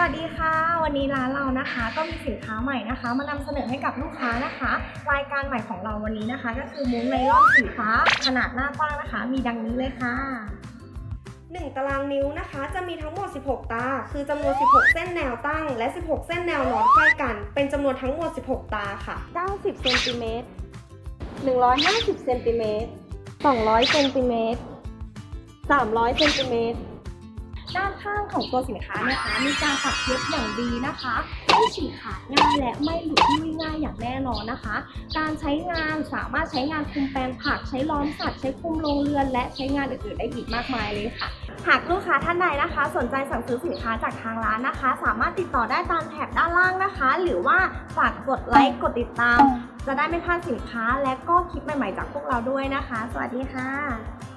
วัสดีค่ะ วันนี้ร้านเรานะคะ ก็มีสินค้าใหม่นะคะ มานำเสนอให้กับลูกค้านะคะ รายการใหม่ของเราวันนี้นะคะ ก็คือมุ้งไนล่อนสีฟ้าขนาดหน้ากว้างนะคะ มีดังนี้เลยค่ะ1ตารางนิ้วนะคะ จะมีทั้งหมด 16 ตา คือจำนวน 16 เส้นแนวตั้ง และ 16 เส้นแนวนอนใกล้กัน เป็นจำนวนทั้งหมด 16 ตาค่ะ 90เซนติเมตร150เซนติเมตร200เซนติเมตร300เซนติเมตร ด้านข้างของตัวสินค้านะคะ มีการปักเย็บอย่างดีนะคะไม่ฉีกขาดง่ายและไม่หลุดยุ่ยง่ายอย่างแน่นอนนะคะ การใช้งานสามารถใช้งานคุมแปลงผัก ใช้ล้อมสัตว์ใช้คุมโรงเรือน และใช้งานอื่นๆได้อีกมากมายเลยค่ะ หากลูกค้าท่านใดนะคะ สนใจสั่งซื้อสินค้าจากทางร้านนะคะ สามารถติดต่อได้ตามแถบด้านล่างนะคะ หรือว่าฝากกดไลค์กดติดตาม จะได้ไม่พลาดสินค้าและก็คลิปใหม่ๆจากพวกเราด้วยนะคะ สวัสดีค่ะ